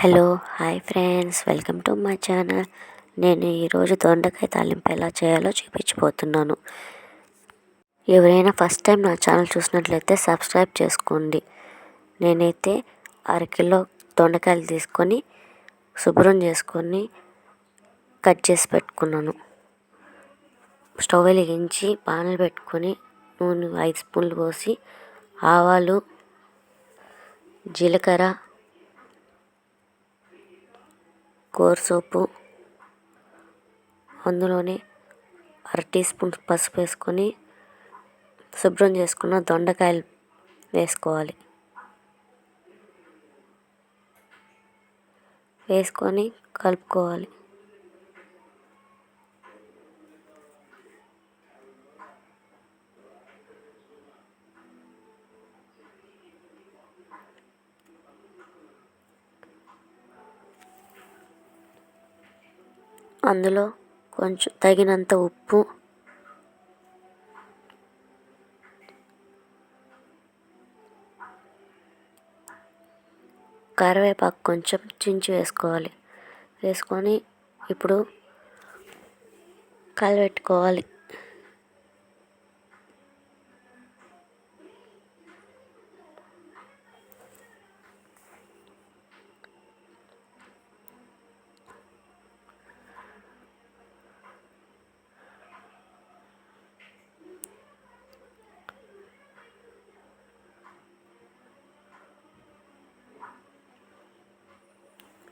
Hello hi friends. Welcome to my channel. నేను ఈరోజు దొండకాయ తాలింపు ఎలా చేయాలో చూపించిపోతున్నాను ఎవరైనా ఫస్ట్ టైం నా ఛానల్ చూసినట్లయితే సబ్స్క్రైబ్ చేసుకోండి. నేనైతే అరకిలో దొండకాయలు తీసుకొని శుభ్రం చేసుకొని కట్ చేసి పెట్టుకున్నాను. స్టవ్ వెలిగించి పానలు పెట్టుకొని నూనె ఐదు స్పూన్లు పోసి ఆవాలు జీలకర్ర సోపు అందులోనే అర టీ స్పూన్ పసుపు వేసుకొని శుభ్రం చేసుకున్న దొండకాయలు వేసుకోవాలి. వేసుకొని కలుపుకోవాలి. అందులో కొంచెం తగినంత ఉప్పు. కరివేపాకు కొంచెం చించి వేసుకోవాలి. వేసుకొని ఇప్పుడు కలబెట్టుకోవాలి.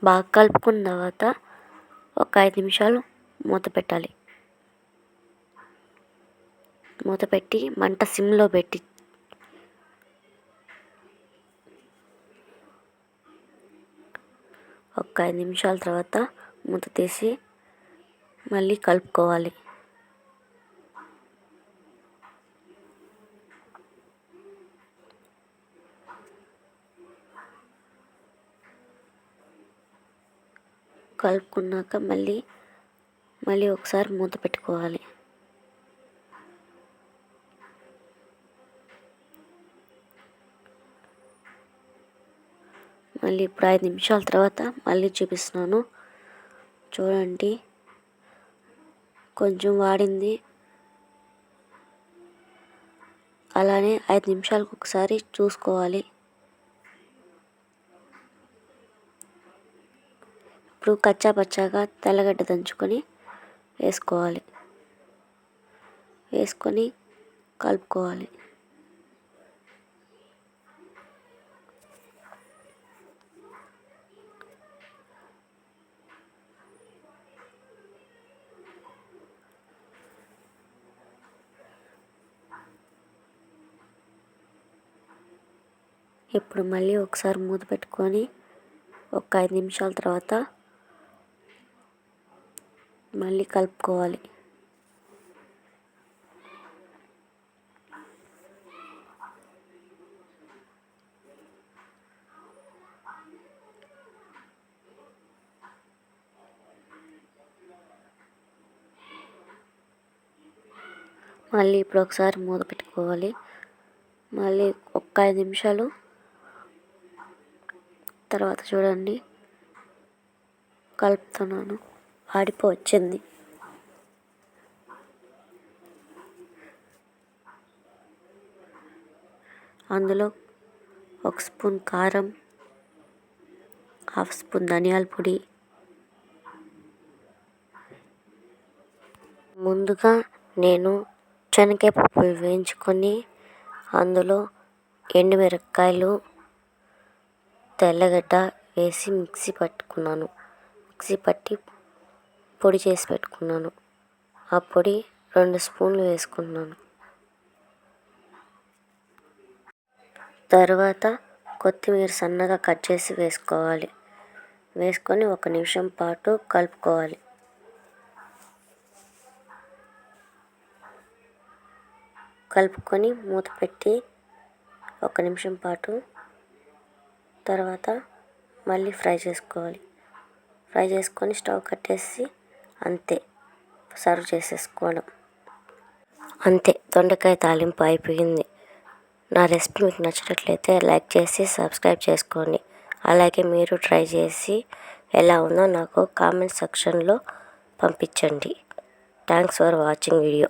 బాగా కలుపుకున్న తర్వాత ఒక ఐదు నిమిషాలు మూత పెట్టాలి. మూత పెట్టి మంట సిమ్లో పెట్టి ఒక ఐదు నిమిషాల తర్వాత మూత తీసి మళ్ళీ కలుపుకోవాలి. కలుపుకున్నాక మళ్ళీ మళ్ళీ ఒకసారి మూత పెట్టుకోవాలి. మళ్ళీ ఇప్పుడు ఐదు నిమిషాల తర్వాత మళ్ళీ చూపిస్తున్నాను. చూడండి. కొంచెం వాడింది. అలానే ఐదు నిమిషాలకు ఒకసారి చూసుకోవాలి. ఇప్పుడు కచ్చా పచ్చాగా తెల్లగడ్డ దంచుకొని వేసుకోవాలి. వేసుకొని కలుపుకోవాలి. ఇప్పుడు మళ్ళీ ఒకసారి మూత పెట్టుకొని ఒక ఐదు నిమిషాల తర్వాత మళ్ళీ కలుపుకోవాలి. మళ్ళీ ఇప్పుడు ఒకసారి మూత పెట్టుకోవాలి. మళ్ళీ ఒక్క ఐదు నిమిషాలు. తర్వాత చూడండి. కలుపుతున్నాను. ఆడిపో వచ్చింది. అందులో ఒక స్పూన్ కారం హాఫ్ స్పూన్ ధనియాల పొడి. ముందుగా నేను శనగకాయ పప్పు వేయించుకొని అందులో ఎండుమిరపకాయలు తెల్లగడ్డ వేసి మిక్సీ పట్టుకున్నాను. మిక్సీ పట్టి పొడి చేసి పెట్టుకున్నాను. ఆ పొడి రెండు స్పూన్లు వేసుకున్నాను. తర్వాత కొత్తిమీర సన్నగా కట్ చేసి వేసుకోవాలి. వేసుకొని ఒక నిమిషం పాటు కలుపుకోవాలి. కలుపుకొని మూత పెట్టి ఒక నిమిషం పాటు తర్వాత మళ్ళీ ఫ్రై చేసుకోవాలి. ఫ్రై చేసుకొని స్టవ్ కట్టేసి అంతే. సర్వ్ చేసేసుకోవడం. అంతే. దొండకాయ తాలింపు అయిపోయింది. నా రెసిపీ మీకు నచ్చినట్లయితే లైక్ చేసి సబ్స్క్రైబ్ చేసుకోండి. అలాగే మీరు ట్రై చేసి ఎలా ఉందో నాకు కామెంట్ సెక్షన్లో పంపించండి. Thanks for watching video.